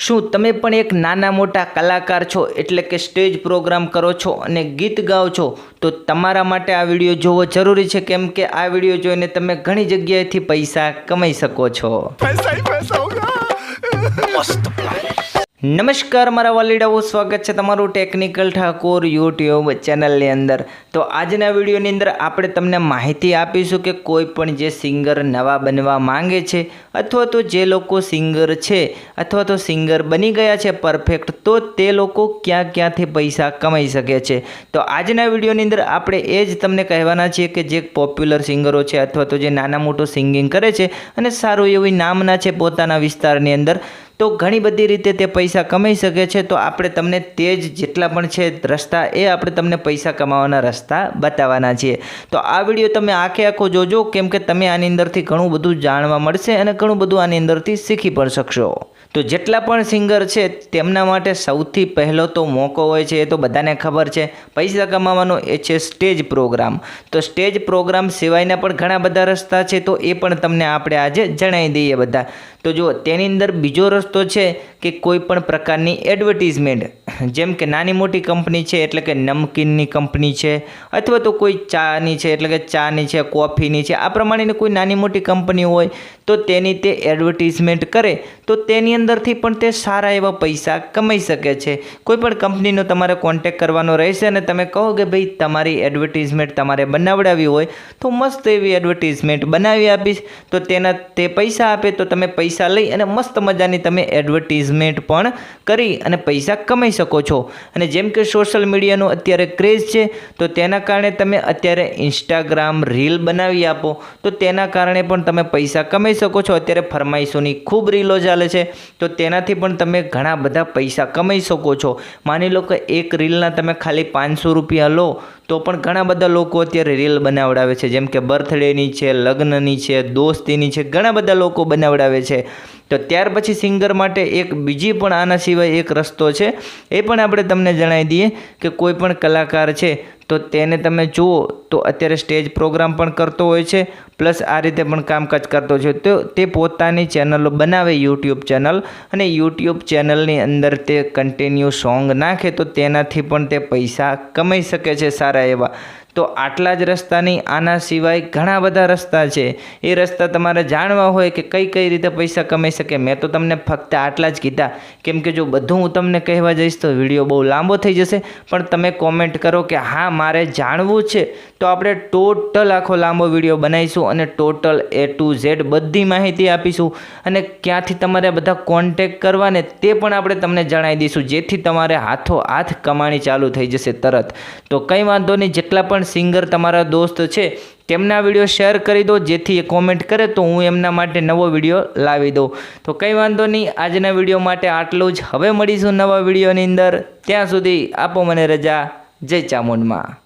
શું તમે પણ એક નાના મોટા કલાકાર છો એટલે કે સ્ટેજ પ્રોગ્રામ કરો છો અને ગીત ગાઓ છો? તો તમારા માટે આ વીડિયો જોવો જરૂરી છે કેમ કે આ વીડિયો જોઈને તમે ઘણી જગ્યાએથી પૈસા કમાઈ શકો છો. નમસ્કાર, મારા વાલીડાઓ, સ્વાગત છે તમારું ટેકનિકલ ઠાકોર યુટ્યુબ ચેનલની અંદર. તો આજના વિડીયોની અંદર આપણે તમને માહિતી આપીશું કે કોઈ પણ જે સિંગર નવા બનવા માંગે છે, અથવા તો જે લોકો સિંગર છે, અથવા તો સિંગર બની ગયા છે, પરફેક્ટ, તો તે લોકો ક્યાં ક્યાંથી પૈસા કમાઈ શકે છે. તો આજના વિડીયોની અંદર આપણે એ જ તમને કહેવાના છીએ કે જે પોપ્યુલર સિંગરો છે, અથવા તો જે નાના મોટું સિંગિંગ કરે છે, અને સારું એવું નામના છે પોતાના વિસ્તારની અંદર. તો ઘણી બધી રીતે તે પૈસા કમાઈ શકે છે. તો આપણે તમને તે જ જેટલા પણ છે રસ્તા, એ આપણે તમને પૈસા કમાવાના રસ્તા બતાવવાના છીએ. તો આ વીડિયો તમે આખે આખો જોજો, કેમ કે તમે આની અંદરથી ઘણું બધું જાણવા મળશે અને ઘણું બધું આની અંદરથી શીખી પણ શકશો. તો જેટલા પણ સિંગર છે, તેમના માટે સૌથી પહેલો તો મોકો હોય છે, એ તો બધાને ખબર છે. પૈસા કમાવાનો એ છે સ્ટેજ પ્રોગ્રામ. તો સ્ટેજ પ્રોગ્રામ સિવાયના પણ ઘણા બધા રસ્તા છે, તો એ પણ તમને આપણે આજે જણાવી દઈએ બધા. તો જુઓ, તેની અંદર બીજો રસ્તો છે કે કોઈ પણ પ્રકારની એડવર્ટિઝમેન્ટ જેમ કે નાની મોટી કંપની છે, એટલે કે નમકીનની કંપની છે, અથવા તો કોઈ ચાની છે, એટલે કે ચાની છે, કોફીની છે, આ પ્રમાણેની કોઈ નાની મોટી કંપની હોય, તો તેની તે એડવર્ટિઝમેન્ટ કરે, તો તેની અંદરથી પણ તે સારા એવા પૈસા કમાઈ શકે છે. કોઈ પણ કંપનીનો તમારે કોન્ટેક કરવાનો રહેશે અને તમે કહો કે ભાઈ તમારી એડવર્ટિઝમેન્ટ તમારે બનાવડાવી હોય, તો મસ્ત એવી એડવર્ટિઝમેન્ટ બનાવી આપીશ, તો તેના, તે પૈસા આપે, તો તમે પૈસા લઈ અને મસ્ત મજાની તમે એડવર્ટિઝમેન્ટ પણ કરી અને પૈસા કમાઈ શકો છો. અને જેમ કે સોશિયલ મીડિયાનો અત્યારે ક્રેઝ છે, તો તેના કારણે તમે અત્યારે ઇન્સ્ટાગ્રામ રીલ બનાવી આપો. તો તેના કારણે પણ તમે પૈસા કમાઈ શકો છો. અત્યારે ફરમાઈશોની ખૂબ રીલો ચાલે છે, તો તેનાથી પણ તમે ઘણા બધા પૈસા કમાઈ શકો છો. માની લો કે એક રીલના તમે ખાલી પાંચસો રૂપિયા લો તો પણ ઘણા બધા લોકો અત્યારે રીલ બનાવડાવે છે. જેમ કે બર્થડેની છે, લગ્નની છે, દોસ્તીની છે, ઘણા બધા લોકો બનાવડાવે છે. તો ત્યાર પછી સિંગર માટે એક બીજી પણ આના સિવાય એક રસ્તો છે. એ પણ આપણે તમને જણાવી દઈએ કે કોઈ પણ કલાકાર છે, તો તેને તમે જુઓ તો અત્યારે સ્ટેજ પ્રોગ્રામ પણ કરતો હોય છે. પ્લસ આ રીતે પણ કામકાજ કરતો છે તો તે પોતાની ચેનલો બનાવે યુટ્યુબ ચેનલ અને યુટ્યુબ ચેનલની અંદર તે કન્ટિન્યુ સોંગ નાખે તો તેનાથી પણ તે પૈસા કમાઈ શકે છે સારા એવા. તો આટલા જ રસ્તાની આના સિવાય ઘણા બધા રસ્તા છે. એ રસ્તા તમારે જાણવા હોય કે કઈ કઈ રીતે પૈસા કમાઈ શકે. મેં તો તમને ફક્ત આટલા જ કીધા. કેમ કે જો બધું હું તમને કહેવા જઈશ તો વીડિયો બહુ લાંબો થઈ જશે. પણ તમે કોમેન્ટ કરો કે હા, મારે જાણવું છે. તો આપણે ટોટલ આખો લાંબો વીડિયો બનાવીશું. અને ટોટલ એ ટુ ઝેડ બધી માહિતી આપીશું. અને ક્યાંથી તમારે બધા કોન્ટેક કરવાને તે પણ આપણે તમને જણાવી દઈશું. જેથી તમારે હાથો હાથ કમાણી ચાલુ થઈ જશે તરત. તો કંઈ વાંધો નહીં, જેટલા પણ સિંગર તમારા દોસ્ત છે, તેમના વીડિયો શેર કરી દો. જેથી એ કોમેન્ટ કરે તો હું એમના માટે નવો વીડિયો લાવી દઉં. તો કંઈ વાંધો નહીં, આજના વીડિયો માટે આટલું જ. હવે મળીશું નવા વિડીયોની અંદર. ત્યાં સુધી આપો મને રજા. જય ચામુંડમાં.